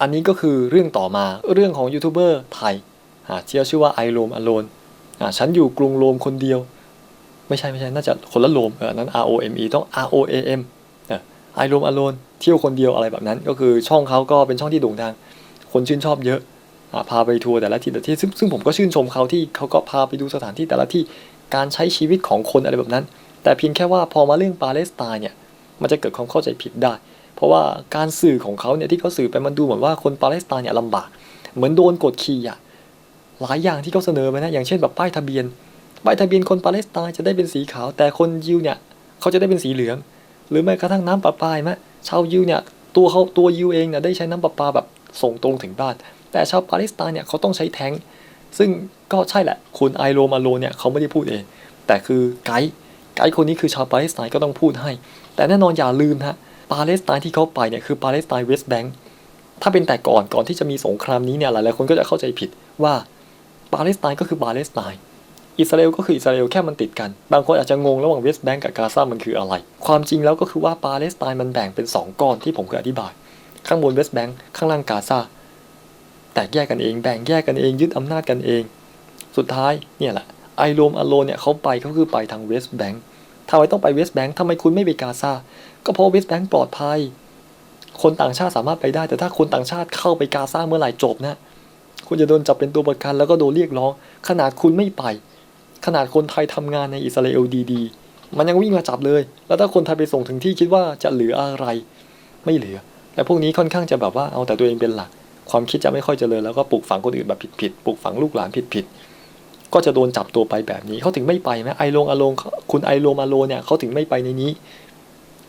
อันนี้ก็คือเรื่องต่อมาเรื่องของยูทูบเบอร์ไทยอ่าที่ชื่อว่าไอโรมอโลนฉันอยู่กรุงโรมคนเดียว ไม่ใช่ไม่ใช่น่าจะคนละโรมเออนั้น R O M E ต้อง R O A M ไอโรมอโลนเที่ยวคนเดียวอะไรแบบนั้น ก็คือช่องเขาก็เป็นช่องที่โด่งดังคนชื่นชอบเยอะพาไปทัวร์แต่ละที่แต่ละที่ซึ่งซึ่งผมก็ชื่นชมเขาที่เขาก็พาไปดูสถานที่แต่ละที่การใช้ชีวิตของคนอะไรแบบนั้น แต่เพียงแค่ว่าพอมาเรื่องปาเลสไตน์เนี่ยมันจะเกิดความเข้าใจผิดได้ ราะว่าการสื่อของเขาเนี่ยที่เขาสื่อไปมันดูเหมือนว่าคนปาเลสไตน์เนี่ยลำบาก เหมือนโดนกดขี่อะหลายอย่างที่เขาเสนอไปนะอย่างเช่นแบบป้ายทะเบียนป้ายทะเบียนคนปาเลสไตน์จะได้เป็นสีขาว แต่คนยิวเนี่ยเขาจะได้เป็นสีเหลือง หรือแม้กระทั่งน้ำประปาไหมชาวยิวเนี่ยตัวเขาตัวยิวเองเนี่ยได้ใช้น้ำประปาแบบส่งตรงถึงบ้าน แต่ชาวปาเลสไตน์เนี่ยเขาต้องใช้แท้งซึ่งก็ใช่แหละ คุณไอโรมาโลเนี่ยเขาไม่ได้พูดเอง แต่คือไกด์ไกด์คนนี้คือชาวปาเลสไตน์ก็ต้องพูดให้ แต่แน่นอนอย่าลืมนะ ปาเลสไตน์ที่เขาไปเนี่ยคือปาเลสไตน์เวสต์แบงก์ถ้าเป็นแต่ก่อนก่อนที่จะมีสงครามนี้เนี่ยหลายๆคนก็จะเข้าใจผิดว่าปาเลสไตน์ก็คือปาเลสไตน์อิสราเอลก็คืออิสราเอลแค่มันติดกัน บางคนอาจจะงงระหว่างเวสต์แบงก์กับกาซามันคืออะไร ความจริงแล้วก็คือว่าปาเลสไตน์มันแบ่งเป็นสองก้อนที่ผมเคยอธิบาย ข้างบนเวสต์แบงก์ข้างล่างกาซาแตกแยกกันเอง แบ่งแยกกันเอง ยึดอำนาจกันเอง สุดท้ายเนี่ยแหละไอโรมอโลเนี่ยเขาไปเขาคือไปทางเวสต์แบงก์ทำไมต้องไปเวสต์แบงก์ทำไมคุณไม่ไปกาซา ก็เพราะเวสต์แบงก์ปลอดภัย คนต่างชาติสามารถไปได้ แต่ถ้าคนต่างชาติเข้าไปกาซาเมื่อไหร่จบนะคุณจะโดนจับเป็นตัวประกันแล้วก็โดนเรียกร้อง ขนาดคุณไม่ไป ขนาดคนไทยทำงานในอิสราเอลดีๆ มันยังวิ่งมาจับเลย แล้วถ้าคนไทยไปส่งถึงที่คิดว่าจะเหลืออะไร ไม่เหลือและพวกนี้ค่อนข้างจะแบบว่าเอาแต่ตัวเองเป็นหลัก ความคิดจะไม่ค่อยเจริญแล้วก็ปลูกฝังคนอื่นแบบผิดๆ ปลูกฝังลูกหลานผิดๆ ก็จะโดนจับตัวไปแบบนี้ เขาถึงไม่ไปไหมไอโลงอโลงคุณไอโลมาโลเนี่ยเขาถึงไม่ไปในนี้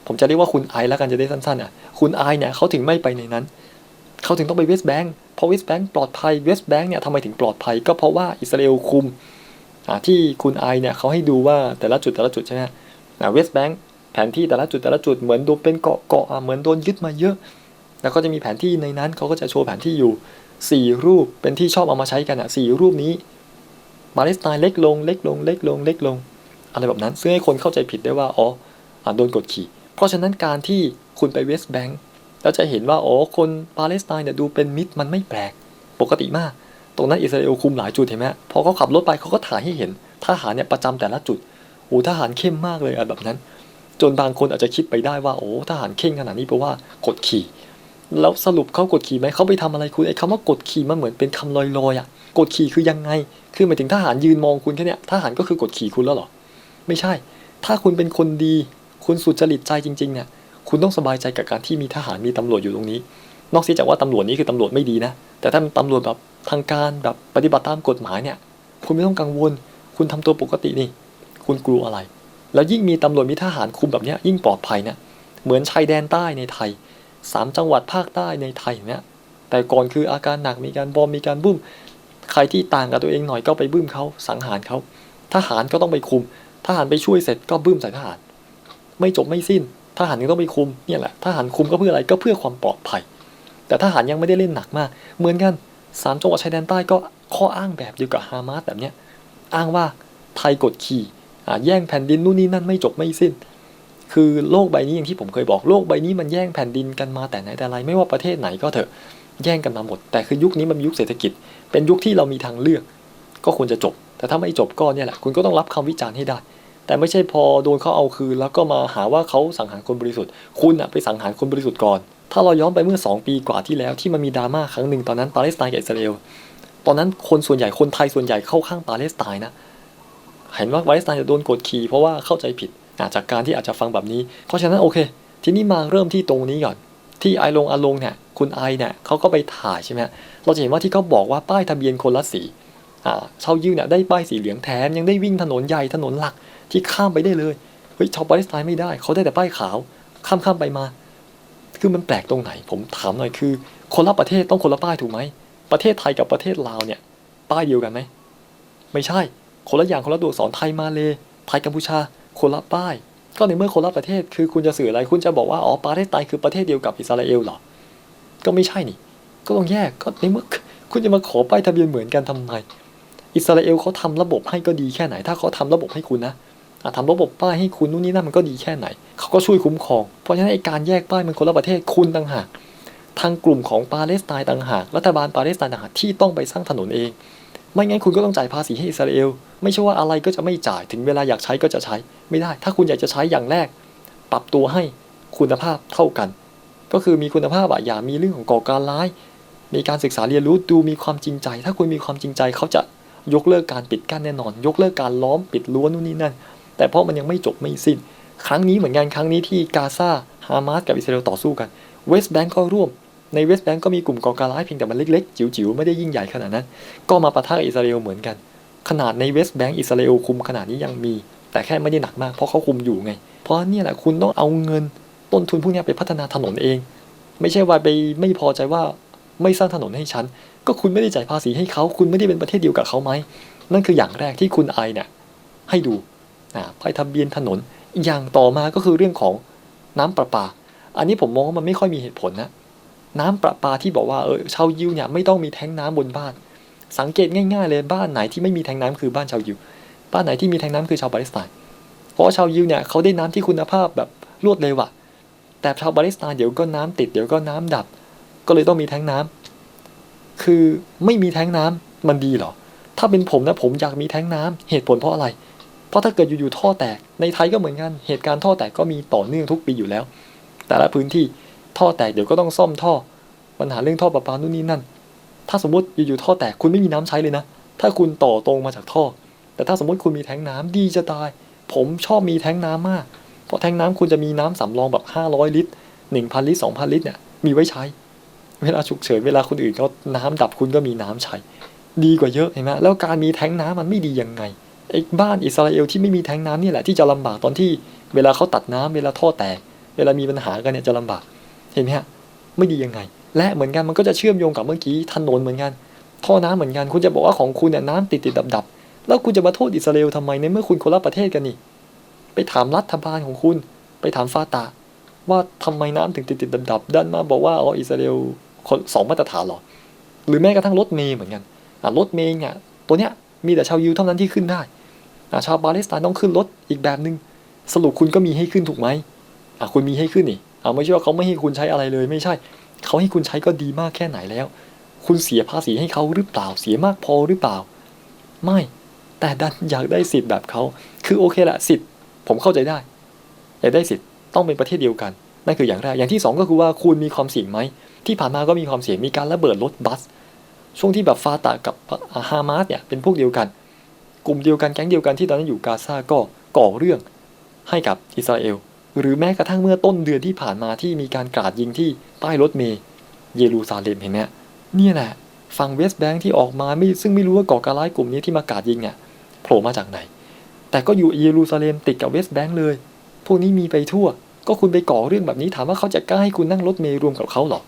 ผมจะเรียกว่าคุณไอแล้วกันจะได้สั้นๆอะคุณไอเนี่ยเขาถึงไม่ไปในนั้น เขาถึงต้องไปเวสต์แบงก์เพราะเวสต์แบงก์ปลอดภัยเวสต์แบงก์เนี่ยทำไมถึงปลอดภัย ก็เพราะว่าอิสราเอลคุมที่คุณไอเนี่ยเขาให้ดูว่าแต่ละจุดแต่ละจุดใช่ไหมเวสต์แบงก์แผนที่แต่ละจุดแต่ละจุดเหมือนโดนเป็นเกาะเกาะเหมือนโดนยึดมาเยอะ แล้วก็จะมีแผนที่ในนั้นเขาก็จะโชว์แผนที่อยู่สี่รูปเป็นที่ชอบเอามาใช้กันอะสี่รูปนี้ปาเลสไตน์เล็กลงเล็กลงเล็กลงเล็กลง อะไรแบบนั้นซึ่งให้คนเข้าใจผิดได้ว่าอ๋อโดนกดขี่ เพราะฉะนั้นการที่คุณไปเวสต์แบงก์แล้วจะเห็นว่าอ๋อคนปาเลสไตน์เนี่ยดูเป็นมิตรมันไม่แปลก ปกติมาก ตรงนั้นอิสราเอลคุมหลายจุดเห็นไหมพอเขาขับรถไปเขาก็ถ่ายให้เห็นทหารเนี่ยประจำแต่ละจุดโอ้ทหารเข้มมากเลยอะแบบนั้น จนบางคนอาจจะคิดไปได้ว่าโอ้ทหารเข่งขนาดนี้เพราะว่ากดขี่ แล้วสรุปเขากดขี่ไหมเขาไปทำอะไรคุณไอ้คำว่ากดขี่มันเหมือนเป็นคำลอยๆอะกดขี่คือยังไง คือหมายถึงทหารยืนมองคุณแค่เนี้ยทหารก็คือกดขี่คุณแล้วหรอ ไม่ใช่ ถ้าคุณเป็นคนดี คุณสุจริตใจจริงๆเนี่ยคุณต้องสบายใจกับการที่มีทหารมีตำรวจอยู่ตรงนี้ นอกเสียจากว่าตำรวจนี้คือตำรวจไม่ดีนะ แต่ถ้าเป็นตำรวจแบบทางการแบบปฏิบัติตามกฎหมายเนี่ย คุณไม่ต้องกังวล คุณทำตัวปกตินี่ คุณกลัวอะไร แล้วยิ่งมีตำรวจมีทหารคุมแบบเนี้ยยิ่งปลอดภัยเนะเหมือนชายแดนใต้ในไทยสามจังหวัดภาคใต้ในไทยเนี่ยแต่ก่อนคืออาการหนักมีการบอมมีการบุ้ม ใครที่ต่างกับตัวเองหน่อยก็ไปบึ้มเขาสังหารเขาทหารก็ต้องไปคุม ทหารไปช่วยเสร็จก็บึ้มใส่ทหาร ไม่จบไม่สิ้นทหารยังต้องไปคุมเนี่ยแหละทหารคุมก็เพื่ออะไรก็เพื่อความปลอดภัย แต่ทหารยังไม่ได้เล่นหนักมาก เหมือนกันสามจังหวัดชายแดนใต้ก็ข้ออ้างแบบเดียวกับฮามาสแบบเนี้ยอ้างว่าไทยกดขี่แย่งแผ่นดินนู่นนี่นั่นไม่จบไม่สิ้น คือโลกใบนี้อย่างที่ผมเคยบอกโลกใบนี้มันแย่งแผ่นดินกันมาแต่ไหนแต่ไรไม่ว่าประเทศไหนก็เถอะแย่งกันมาหมด แต่คือยุคนี้มันเป็นยุคเศรษฐกิจ เป็นยุคที่เรามีทางเลือก ก็ควรจะจบ แต่ถ้าไม่จบก็เนี่ยแหละคุณก็ต้องรับคำวิจารณ์ให้ได้ แต่ไม่ใช่พอโดนเขาเอาคืน แล้วก็มาหาว่าเขาสังหารคนบริสุทธิ์ คุณอะไปสังหารคนบริสุทธิ์ก่อน ถ้าเราย้อนไปเมื่อ 2 ปีกว่าที่แล้วที่มันมีดราม่าครั้งหนึ่งตอนนั้นปาเลสไตน์กับอิสราเอลตอนนั้นคนส่วนใหญ่คนไทยส่วนใหญ่เข้าข้างปาเลสไตน์นะเห็นว่าปาเลสไตน์จะโดนกดขี่เพราะว่าเข้าใจผิดอาจากการที่อาจจะฟังแบบนี้ เพราะฉะนั้นโอเค ทีนี้มาเริ่มที่ตรงนี้ก่อนที่ไอลงอลงเนี่ยคุณไอเนี่ยเขาก็ไปถ่ายใช่ไหมเราจะเห็นว่าที่เขาบอกว่าป้ายทะเบียนคนละสีอ่าชายิวเนี่ยได้ป้ายสีเหลืองแถมยังได้วิ่งถนนใหญ่ถนนหลัก ที่ข้ามไปได้เลยเฮ้ยชาวปาเลสไตน์ไม่ได้ เขาได้แต่ป้ายขาว ข้ามข้ามไปมา คือมันแปลกตรงไหน ผมถามหน่อยคือ คนละประเทศต้องคนละป้ายถูกไหมประเทศไทยกับประเทศลาวเนี่ย ป้ายเดียวกันไหมไม่ใช่ คนละอย่างคนละตัวอักษรไทยมาเลยไทยกัมพูชา คนละป้าย ก็ในเมื่อคนละประเทศ คือคุณจะสื่ออะไรคุณจะบอกว่าอ๋อปาเลสไตน์คือประเทศเดียวกับอิสราเอลเหรอก็ไม่ใช่นี่ ก็ต้องแยกก็ในเมื่อคุณจะมาขอป้ายทะเบียนเหมือนกันทำไมอิสราเอลเขาทำระบบให้ก็ดีแค่ไหน ถ้าเขาทำระบบให้คุณนะ ทำระบบป้ายให้คุณนู่นนี่นั่นมันก็ดีแค่ไหน เขาก็ช่วยคุ้มครอง เพราะฉะนั้นไอ้การแยกป้ายมันคนละประเทศคุณต่างหาก ทางกลุ่มของปาเลสไตน์ต่างหาก รัฐบาลปาเลสไตน์ต่างหากที่ต้องไปสร้างถนนเอง ไม่งั้นคุณก็ต้องจ่ายภาษีให้อิสราเอล ไม่ใช่ว่าอะไรก็จะไม่จ่าย ถึงเวลาอยากใช้ก็จะใช้ ไม่ได้ ถ้าคุณอยากจะใช้อย่างแรก ปรับตัวให้คุณภาพเท่ากัน ก็คือมีคุณภาพอะอย่ามีเรื่องของก่อการร้าย มีการศึกษาเรียนรู้ดูมีความจริงใจ ถ้าคุณมีความจริงใจเขาจะยกเลิกการปิดกั้นแน่นอน ยกเลิกการล้อมปิดรั้วนู่นนี่นั่น แต่เพราะมันยังไม่จบไม่สิ้น ครั้งนี้เหมือนกันครั้งนี้ที่กาซาฮามาสกับอิสราเอลต่อสู้กันเวสต์แบงก์ก็ร่วมในเวสต์แบงก์ก็มีกลุ่มก่อการร้ายเพียงแต่มันเล็กๆ จิ๋วๆ ไม่ได้ยิ่งใหญ่ขนาดนั้น ก็มาปะทะกับอิสราเอลเหมือนกัน ขนาดในเวสต์แบงก์อิสราเอลคุมขนาดนี้ยังมี แต่แค่ไม่ได้หนักมากเพราะเขาคุมอยู่ไง เพราะนี่แหละคุณต้องเอาเงินต้นทุนพวกนี้ไปพัฒนาถนนเอง ไม่ใช่ว่าไปไม่พอใจว่าไม่สร้างถนนให้ฉัน ก็คุณไม่ได้จ่ายภาษีให้เขาคุณไม่ได้เป็นประเทศเดียวกับเขาไหมนั่นคืออย่างแรกที่คุณไอเนี่ยให้ดู อ่าไปทะเบียนถนน อย่างต่อมาก็คือเรื่องของน้ำประปา อันนี้ผมมองว่ามันไม่ค่อยมีเหตุผลนะ น้ำประปาที่บอกว่าเออชาวยิวเนี่ยไม่ต้องมีแทงน้ำบนบ้าน สังเกตง่ายๆเลยบ้านไหนที่ไม่มีแทงน้ำคือบ้านชาวยิว บ้านไหนที่มีแทงน้ำคือชาวปาเลสไตน์ เพราะว่าชาวยิวเนี่ยเขาได้น้ำที่คุณภาพแบบรวดเร็วอะแต่ชาวปาเลสไตน์เดี๋ยวก็น้ำติดเดี๋ยวก็น้ำดับ ก็เลยต้องมีแทงน้ำคือไม่มีแทงน้ำมันดีเหรอ ถ้าเป็นผมนะผมอยากมีแทงน้ำเหตุผลเพราะอะไร เพราะถ้าเกิดอยู่ๆท่อแตกในไทยก็เหมือนกันเหตุการณ์ท่อแตกก็มีต่อเนื่องทุกปีอยู่แล้ว แต่ละพื้นที่ท่อแตกเดี๋ยวก็ต้องซ่อมท่อปัญหาเรื่องท่อประปานู่นนี่นั่น ถ้าสมมติอยู่ๆท่อแตกคุณไม่มีน้ำใช้เลยนะ ถ้าคุณต่อตรงมาจากท่อ แต่ถ้าสมมติคุณมีแทงน้ำดีจะตาย ผมชอบมีแทงน้ำมาก เพราะแทงน้ำคุณจะมีน้ำสำรองแบบ 500 ลิตร 1,000 ลิตร 2,000 ลิตรเนี่ยมีไว้ใช้ เวลาฉุกเฉินเวลาคนอื่นเขาน้ำดับคุณก็มีน้ำใช้ ดีกว่าเยอะเห็นไหมแล้วการมีแทงน้ำมันไม่ดียังไง ไอ้บ้านอิสราเอลที่ไม่มีแทงน้ำนี่แหละที่จะลำบากตอนที่เวลาเขาตัดน้ำเวลาท่อแตก เวลามีปัญหากันเนี่ยจะลำบาก เห็นไหมฮะไม่ดียังไง และเหมือนกันมันก็จะเชื่อมโยงกับเมื่อกี้ถนนเหมือนกัน ท่อน้ำเหมือนกันคุณจะบอกว่าของคุณเนี่ยน้ำติดติดดับดับแล้วคุณจะมาโทษอิสราเอลทำไมในเมื่อคุณคนละประเทศกันนี่ ไปถามรัฐบาลของคุณ ไปถามฟาตาว่าทำไมน้ำถึงติดติดดับดับด้านมาบอกว่าอ๋ออิสราเอลสองมาตรฐานหรอหรือแม้กระทั่งรถเมย์เหมือนกันรถเมย์เนี่ยตัวเนี้ย มีแต่ชาวยิวเท่านั้นที่ขึ้นได้ชาวปาเลสไตน์ต้องขึ้นรถอีกแบบหนึ่งสรุปคุณก็มีให้ขึ้นถูกไหมคุณมีให้ขึ้นนี่อะไม่ใช่ว่าเขาไม่ให้คุณใช้อะไรเลย ไม่ใช่ เขาให้คุณใช้ก็ดีมากแค่ไหนแล้ว คุณเสียภาษีให้เขาหรือเปล่าเสียมากพอหรือเปล่า ไม่ แต่ดันอยากได้สิทธิ์แบบเขาคือโอเคละสิทธิ์ผมเข้าใจได้อยากได้สิทธิ์ต้องเป็นประเทศเดียวกันนั่นคืออย่างแรกอย่างที่สองก็คือว่าคุณมีความเสี่ยงไหมที่ผ่านมาก็มีความเสี่ยงมีการระเบิดรถบัส ช่วงที่แบบฟาตากับฮามาสเนี่ยเป็นพวกเดียวกัน กลุ่มเดียวกันแก๊งเดียวกันที่ตอนนั้นอยู่กาซาก็ก่อเรื่องให้กับอิสราเอล หรือแม้กระทั่งเมื่อต้นเดือนที่ผ่านมาที่มีการกราดยิงที่ป้ายรถเมย์เยรูซาเล็มเห็นไหมเนี่ยแหละฝั่งเวสต์แบงค์ที่ออกมาไม่ซึ่งไม่รู้ว่าก่อการร้ายกลุ่มนี้ที่มากราดยิงเนี่ยโผล่มาจากไหน แต่ก็อยู่เยรูซาเล็มติดกับเวสต์แบงค์เลย พวกนี้มีไปทั่ว ก็คุณไปก่อเรื่องแบบนี้ถามว่าเขาจะกล้าให้คุณนั่งรถเมย์รวมกับเขาหรอ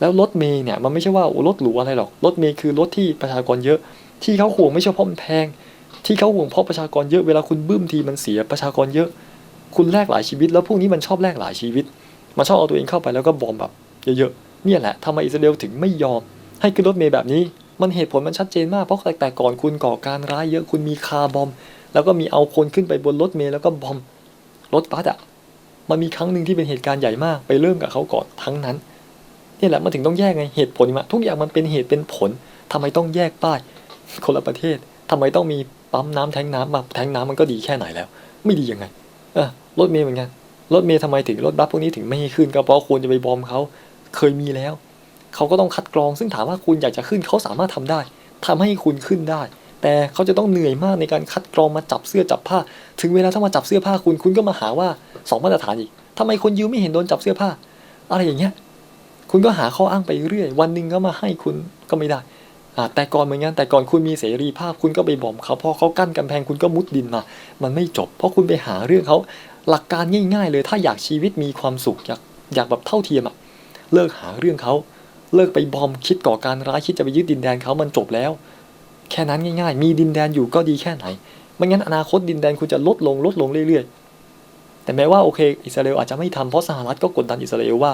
แล้วรถเมย์เนี่ยมันไม่ใช่ว่าโอ้รถหรูอะไรหรอกรถเมย์คือรถที่ประชากรเยอะ ที่เขาห่วงไม่ใช่เพราะมันแพง ที่เขาห่วงเพราะประชากรเยอะเวลาคุณบึ้มทีมันเสียประชากรเยอะ คุณแลกหลายชีวิต แล้วพวกนี้มันชอบแลกหลายชีวิต มันชอบเอาตัวเองเข้าไปแล้วก็บอมแบบเยอะๆเนี่ยแหละทำไมอิสราเอลถึงไม่ยอม ให้ขึ้นรถเมย์แบบนี้ มันเหตุผลมันชัดเจนมากเพราะแต่ก่อนคุณก่อการร้ายเยอะคุณมีคาร์บอม แล้วก็มีเอาคนขึ้นไปบนรถเมล์แล้วก็บอมรถบัสอะมันมีครั้งหนึ่งที่เป็นเหตุการณ์ใหญ่มากไปเริ่มกับเขาก่อนทั้งนั้น นี่แหละมันถึงต้องแยกไงเหตุผลมาทุกอย่างมันเป็นเหตุเป็นผลทำไมต้องแยกป้าย คนละประเทศทำไมต้องมีปั๊มน้ำแทงน้ำมาแทงน้ำมันก็ดีแค่ไหนแล้ว ไม่ดียังไงเออรถเมล์เหมือนกันรถเมล์ทำไมถึงรถบัสพวกนี้ถึงไม่ให้ขึ้นก็เพราะควรจะไปบอมเขาเคยมีแล้ว เขาก็ต้องคัดกรอง ซึ่งถามว่าคุณอยากจะขึ้นเขาสามารถทำได้ทำให้คุณขึ้นได้ แต่เขาจะต้องเหนื่อยมากในการคัดกรองมาจับเสื้อจับผ้า ถึงเวลาถ้ามาจับเสื้อผ้าคุณคุณก็มาหาว่าสองมาตรฐานอีกทำไมคนยิวไม่เห็นโดนจับเสื้อผ้า อะไรอย่างเงี้ย คุณก็หาข้ออ้างไปเรื่อย วันหนึ่งก็มาให้คุณก็ไม่ได้แต่ก่อนเหมือนกันแต่ก่อนคุณมีเสรีภาพคุณก็ไปบอมเขาพอเขากั้นกำแพงคุณก็มุดดินมา มันไม่จบ เพราะคุณไปหาเรื่องเขาหลักการง่าย ๆ เลย ถ้าอยากชีวิตมีความสุขอยากอยากแบบเท่าเทียมอะเลิกหาเรื่องเขาเลิกไปบอมคิดก่อการร้ายคิดจะไปยึดดินแดนเขามันจบแล้ว แค่นั้นง่าย ๆ มีดินแดนอยู่ก็ดีแค่ไหนไม่งั้นอนาคตดินแดนคุณจะลดลงลดลงเรื่อยๆ แต่แม้ว่าโอเคอิสราเอลอาจจะไม่ทำเพราะสหรัฐก็กดดันอิสราเอลว่า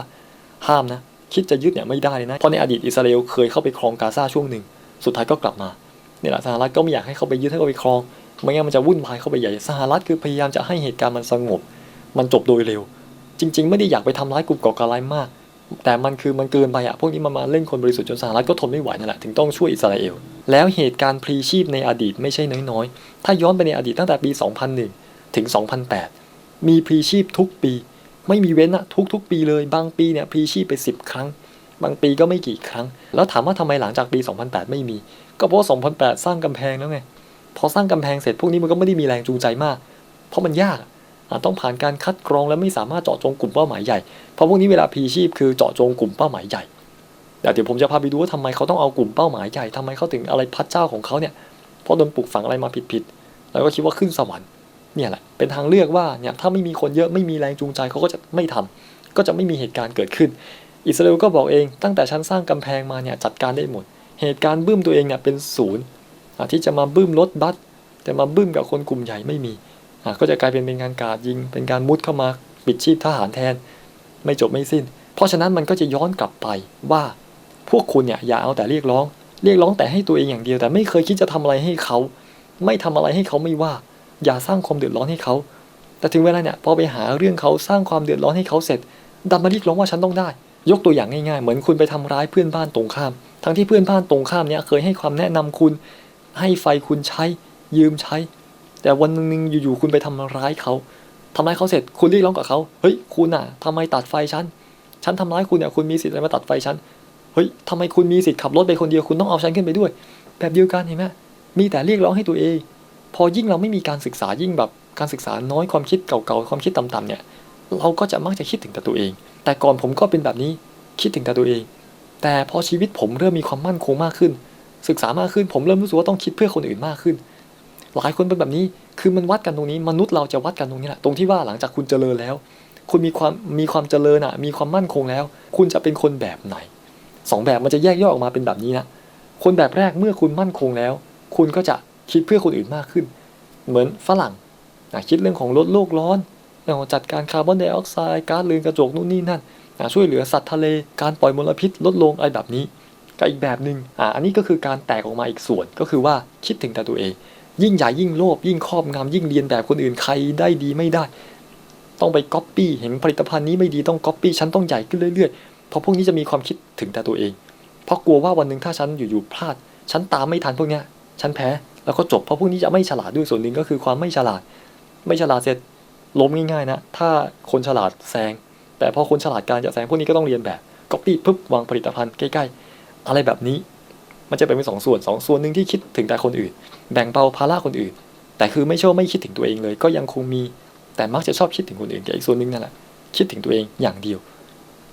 ห้ามนะ คิดจะยึดเนี่ยไม่ได้เลยนะ เพราะในอดีตอิสราเอลเคยเข้าไปครองกาซาช่วงหนึ่ง สุดท้ายก็กลับมาเนี่ยแหละสหรัฐก็ไม่อยากให้เขาไปยึดให้เขาไปครอง ไม่งั้นมันจะวุ่นวายเข้าไปใหญ่ สหรัฐคือพยายามจะให้เหตุการณ์มันสงบ มันจบโดยเร็ว จริง ๆ ไม่ได้อยากไปทำร้ายกลุ่มก่อการร้ายมาก แต่มันคือมันเกินไปอะพวกนี้มันมาเล่นคนบริสุทธิ์จนสหรัฐก็ทนไม่ไหวนั่นแหละถึงต้องช่วยอิสราเอล แล้วเหตุการณ์พลีชีพในอดีตไม่ใช่น้อยๆ ถ้าย้อนไปในอดีตตั้งแต่ปี 2001 ถึง 2008 มีพลีชีพทุกปี ไม่มีเว้นอะทุก ๆ ปีเลยบางปีเนี่ยพลีชีพไป 10 ครั้ง บางปีก็ไม่กี่ครั้ง แล้วถามว่าทำไมหลังจากปี 2008 ไม่มี ก็เพราะ2008 สร้างกำแพงแล้วไงพอสร้างกำแพงเสร็จพวกนี้มันก็ไม่ได้มีแรงจูงใจมาก เพราะมันยากต้องผ่านการคัดกรองและไม่สามารถเจาะจงกลุ่มเป้าหมายใหญ่เพราะพวกนี้เวลาพีชีพคือเจาะจงกลุ่มเป้าหมายใหญ่เดี๋ยวผมจะพาไปดูว่าทำไมเขาต้องเอากลุ่มเป้าหมายใหญ่ทำไมเขาถึงอะไรพัดเจ้าของเขาเนี่ยเพราะโดนปลูกฝังอะไรมาผิดๆแล้วก็คิดว่าขึ้นสวรรค์ เนี่ยแหละเป็นทางเลือกว่าเนี่ยถ้าไม่มีคนเยอะไม่มีแรงจูงใจเขาก็จะไม่ทำก็จะไม่มีเหตุการณ์เกิดขึ้น อิสราเอลก็บอกเองตั้งแต่ฉันสร้างกำแพงมาเนี่ยจัดการได้หมด เหตุการณ์บึ้มตัวเองเนี่ยเป็นศูนย์ที่จะมาบึ้มรถบัสแต่มาบึ้มกับคนกลุ่มใหญ่ไม่มีก็จะกลายเป็นเป็นการกาดยิง เป็นการมุดเข้ามาปิดชีพทหารแทน ไม่จบไม่สิ้น เพราะฉะนั้นมันก็จะย้อนกลับไปว่าพวกคุณเนี่ยอย่าเอาแต่เรียกร้อง เรียกร้องแต่ให้ตัวเองอย่างเดียว แต่ไม่เคยคิดจะทำอะไรให้เขา ไม่ทำอะไรให้เขาไม่ว่า อย่าสร้างความเดือดร้อนให้เขา แต่ถึงเวลาเนี่ยพอไปหาเรื่องเขาสร้างความเดือดร้อนให้เขาเสร็จดันมาเรียกร้องว่าฉันต้องได้ ยกตัวอย่างง่ายๆ เหมือนคุณไปทำร้ายเพื่อนบ้านตรงข้าม ทั้งที่เพื่อนบ้านตรงข้ามเนี่ยเคยให้ความแนะนำคุณ ให้ไฟคุณใช้ ยืมใช้ แต่วันหนึงอยู่ๆคุณไปทำร้ายเขาทำร้ายเขาเสร็จคุณเรียกร้องกับเขาเฮ้ยคุณอะทำไมตัดไฟฉันฉันทำร้ายคุณเนี่ยคุณมีสิทธิ์อะไรมาตัดไฟฉันเฮ้ยทำไมคุณมีสิทธิ์ขับรถไปคนเดียวคุณต้องเอาฉันขึ้นไปด้วย แบบเดียวกันเห็นไหมมีแต่เรียกร้องให้ตัวเอง พอยิ่งเราไม่มีการศึกษายิ่งแบบการศึกษาน้อยความคิดเก่าๆความคิดต่ำๆเนี่ย เราก็จะมักจะคิดถึงแต่ตัวเอง แต่ก่อนผมก็เป็นแบบนี้คิดถึงแต่ตัวเอง แต่พอชีวิตผมเริ่มมีความมั่นคงมากขึ้น ศึกษามากขึ้นผมเริ่มรู้สึกว่าต้องคิดเพื่อคนอื่นมากขึ้น หลายคนเป็นแบบนี้คือมันวัดกันตรงนี้ มนุษย์เราจะวัดกันตรงนี้แหละตรงที่ว่าหลังจากคุณเจริญแล้ว คุณมีความมีความเจริญอะ มีความมั่นคงแล้ว คุณจะเป็นคนแบบไหนสองแบบมันจะแยกย่อยออกมาเป็นแบบนี้นะคนแบบแรกเมื่อคุณมั่นคงแล้ว คุณก็จะ คิดเพื่อคนอื่นมากขึ้น เหมือนฝรั่งนะคิดเรื่องของลดโลกร้อนเรื่องของจัดการคาร์บอนไดออกไซด์ก๊าซเรือนกระจกนู่นนี่นั่นนะช่วยเหลือสัตว์ทะเลการปล่อยมลพิษลดลงอะไรแบบนี้ก็อีกแบบหนึ่งอ่าอันนี้ก็คือการแตกออกมาอีกส่วนก็คือว่าคิดถึงแต่ตัวเอง ยิ่งใหญ่ยิ่งโลภยิ่งครอบงำยิ่งเรียนแบบคนอื่นใครได้ดีไม่ได้ ต้องไปก๊อปปี้เห็นผลิตภัณฑ์นี้ไม่ดีต้องก๊อปปี้ฉันต้องใหญ่ขึ้นเรื่อยๆเพราะพวกนี้จะมีความคิดถึงแต่ตัวเอง เพราะกลัวว่าวันหนึ่งถ้าฉันอยู่ๆพลาด ฉันตามไม่ทันพวกเนี้ยฉันแพ้ แล้วก็จบเพราะพวกนี้จะไม่ฉลาดด้วยส่วนหนึ่งก็คือความไม่ฉลาด ไม่ฉลาดเสร็จล้มง่ายๆนะ ถ้าคนฉลาดแซง แต่พอคนฉลาดการจะแซงพวกนี้ก็ต้องเรียนแบบก๊อปปี้ปุ๊บวางผลิตภัณฑ์ใกล้ๆ อะไรแบบนี้ มันจะเป็นเป็นสองส่วนสองส่วนหนึ่งที่คิดถึงแต่คนอื่น แบ่งเบาภาระคนอื่น แต่คือไม่ช่วไม่คิดถึงตัวเองเลย ก็ยังคงมี แต่มักจะชอบคิดถึงคนอื่นแต่อีกส่วนหนึ่งนั่นแหละคิดถึงตัวเองอย่างเดียว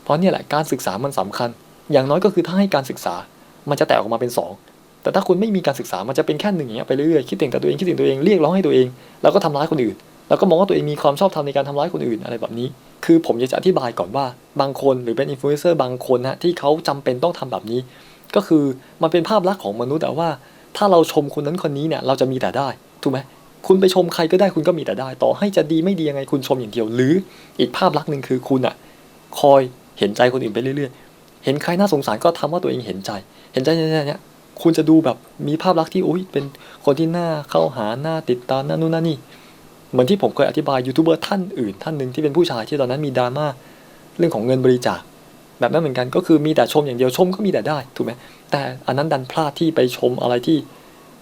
เพราะเนี่ยแหละการศึกษามันสำคัญ อย่างน้อยก็คือถ้าให้การศึกษา มันจะแตกออกมาเป็นสอง แต่ถ้าคุณไม่มีการศึกษามันจะเป็นแค่หนึ่งอย่างเงี้ยไปเรื่อยๆคิดถึงแต่ตัวเองคิดถึงตัวเองเรียกร้องให้ตัวเอง แล้วก็ทำร้ายคนอื่น แล้วก็มองว่าตัวเองมีความชอบธรรมในการทำร้ายคนอื่นอะไรแบบนี้ คือผมจะอธิบายก่อนว่าบางคนหรือเป็นอินฟลูเอนเซอร์บางคนนะที่เขาจำเป็นต้องทำแบบนี้ ก็คือมันเป็นภาพลักษณ์ของมนุษย์แต่ว่า ถ้าเราชมคนนั้นคนนี้เนี่ยเราจะมีแต่ได้ถูกไหมคุณไปชมใครก็ได้คุณก็มีแต่ได้ ต่อให้จะดีไม่ดียังไงคุณชมอย่างเดียว หรืออีกภาพลักษณ์หนึ่งคือคุณอะคอยเห็นใจคนอื่นไปเรื่อยๆ เห็นใครน่าสงสารก็ทำว่าตัวเองเห็นใจ เห็นใจเนี่ย คุณจะดูแบบมีภาพลักษณ์ที่โอ้ยเป็นคนที่น่าเข้าหาน่าติดตามน่านู่นน่านี่เหมือนที่ผมเคยอธิบายยูทูบเบอร์ท่านอื่นท่านหนึ่งที่เป็นผู้ชายที่ตอนนั้นมีดราม่าเรื่องของเงินบริจาคแบบนั้นเหมือนกันก็คือมีแต่ชมอย่างเดียวชมก็มีแต่ได้ถูกไหมแต่อันนั้นดันพลาดที่ไปชมอะไรที่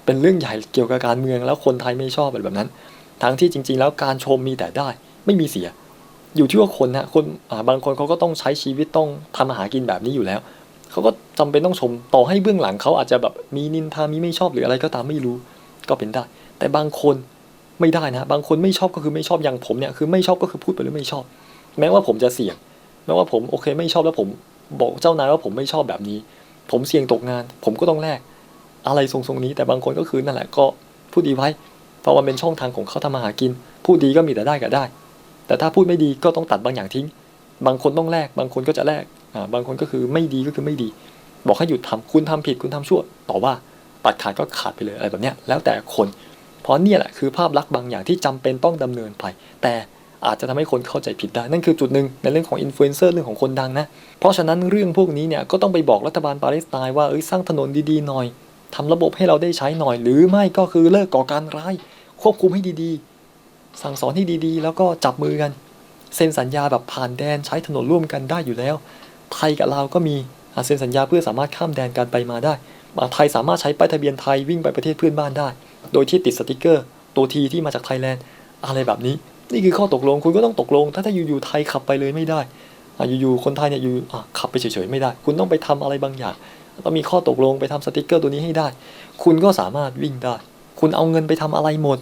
เป็นเรื่องใหญ่เกี่ยวกับการเมืองแล้วคนไทยไม่ชอบอะไรแบบนั้น ทั้งที่จริง ๆ แล้วการชมมีแต่ได้ ไม่มีเสีย อยู่ที่ว่าคนนะคนบางคนเขาก็ต้องใช้ชีวิตต้องทำอาหารกินแบบนี้อยู่แล้ว เขาก็จำเป็นต้องชมต่อให้เบื้องหลังเขาอาจจะแบบมีนินทามีไม่ชอบหรืออะไรก็ตามไม่รู้ก็เป็นได้ แต่บางคนไม่ได้นะ บางคนไม่ชอบก็คือไม่ชอบอย่างผมเนี่ยคือไม่ชอบก็คือพูดไปเลยไม่ชอบ แม้ว่าผมจะเสี่ยง แม้ว่าผมโอเคไม่ชอบแล้วผมบอกเจ้านายว่าผมไม่ชอบแบบนี้ ผมเสี่ยงตกงาน ผมก็ต้องแลกอะไรทรงๆนี้ แต่บางคนก็คือนั่นแหละก็พูดดีไว้เพราะมันเป็นช่องทางของเขาทำมาหากิน พูดดีก็มีแต่ได้กับได้ แต่ถ้าพูดไม่ดีก็ต้องตัดบางอย่างทิ้ง บางคนต้องแลกบางคนก็จะแลก บางคนก็คือไม่ดีก็คือไม่ดี บอกให้หยุดทำคุณทำผิดคุณทำชั่วต่อว่าตัดขาดก็ขาดไปเลยอะไรแบบเนี้ยแล้วแต่คน เพราะเนี่ยแหละคือภาพลักษณ์บางอย่างที่จำเป็นต้องดำเนินไป แต่อาจจะทำให้คนเข้าใจผิดได้ นั่นคือจุดหนึ่งในเรื่องของอินฟลูเอนเซอร์เรื่องของคนดังนะ เพราะฉะนั้นเรื่องพวกนี้เนี่ยก็ต้องไปบอกรัฐบาลปาเลสไตน์ว่าเอ้ยสร้างถนนดีๆหน่อยทำระบบให้เราได้ใช้หน่อย หรือไม่ก็คือเลิกก่อการร้าย ควบคุมให้ดีๆ สั่งสอนให้ดีๆ แล้วก็จับมือกัน เซ็นสัญญาแบบผ่านแดนใช้ถนนร่วมกันได้อยู่แล้ว ไทยกับลาวก็มีอะเซ็นสัญญาเพื่อสามารถข้ามแดนการไปมาได้อะไทยสามารถใช้ป้ายทะเบียนไทยวิ่งไปประเทศเพื่อนบ้านได้ โดยที่ติดสติกเกอร์ ตัวทีที่มาจากไทยแลนด์อะไรแบบนี้ นี่คือข้อตกลงคุณก็ต้องตกลง ถ้าถ้าอยู่ๆไทยขับไปเลยไม่ได้อะอยู่ๆคนไทยเนี่ยอยู่อะขับไปเฉยๆไม่ได้ คุณต้องไปทำอะไรบางอย่างต้องมีข้อตกลงไปทำสติกเกอร์ตัวนี้ให้ได้ คุณก็สามารถวิ่งได้ คุณเอาเงินไปทำอะไรหมด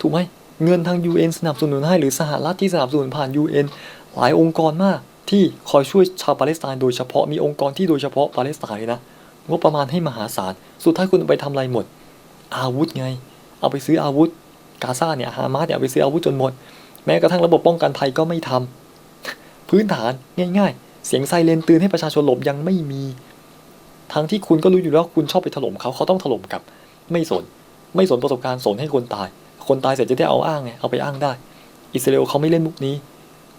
ถูกไหมเงินทาง UN สนับสนุนให้หรือสหรัฐที่สนับสนุนผ่าน UN หลายองค์กรมาก ที่คอยช่วยชาวปาเลสไตน์โดยเฉพาะมีองค์กรที่โดยเฉพาะปาเลสไตน์นะงบประมาณให้มหาศาล สุดท้ายคุณไปทำอะไรหมด อาวุธไง เอาไปซื้ออาวุธ กาซาเนี่ยฮามาสเนี่ยเอาไปซื้ออาวุธจนหมด แม้กระทั่งระบบป้องกันภัยก็ไม่ทำพื้นฐานง่ายๆ เสียงไซเรนเตือนให้ประชาชนหลบยังไม่มี ทั้งที่คุณก็รู้อยู่แล้วคุณชอบไปถล่มเขาเขาต้องถล่มกลับ ไม่สน ไม่สนประสบการณ์สนให้คนตาย คนตายเสร็จจะได้เอาอ้างไงเอาไปอ้างได้ อิสราเอลเขาไม่เล่นมุกนี้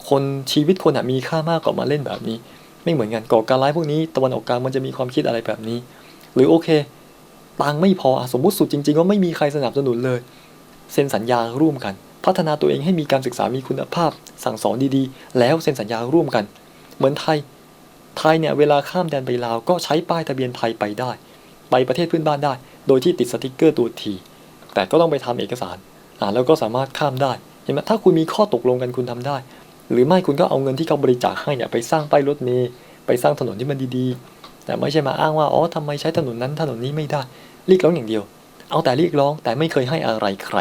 คนชีวิตคนมีค่ามากกว่ามาเล่นแบบนี้ ไม่เหมือนกันก่อการร้ายพวกนี้ตะวันออกกลางมันจะมีความคิดอะไรแบบนี้ หรือโอเคตังไม่พออสมมติสุดจริงๆก็ไม่มีใครสนับสนุนเลย เซ็นสัญญาร่วมกัน พัฒนาตัวเองให้มีการศึกษามีคุณภาพ สั่งสอนดีๆ แล้วเซ็นสัญญาร่วมกัน เหมือนไทย ไทยเนี่ยเวลาข้ามแดนไปลาวก็ใช้ป้ายทะเบียนไทยไปได้ ไปประเทศเพื่อนบ้านได้ โดยที่ติดสติกเกอร์ตัวทีแต่ก็ต้องไปทำเอกสารอ่าแล้วก็สามารถข้ามได้เห็นไหมถ้าคุณมีข้อตกลงกันคุณทำได้ หรือไม่คุณก็เอาเงินที่เขาบริจาคให้เนี่ยไปสร้างป้ายรถเมล์ไปสร้างถนนที่มันดีๆ แต่ไม่ใช่มาอ้างว่าอ๋อทำไมใช้ถนนนั้นถนนนี้ไม่ได้เรียกร้องอย่างเดียว เอาแต่เรียกร้องแต่ไม่เคยให้อะไรใคร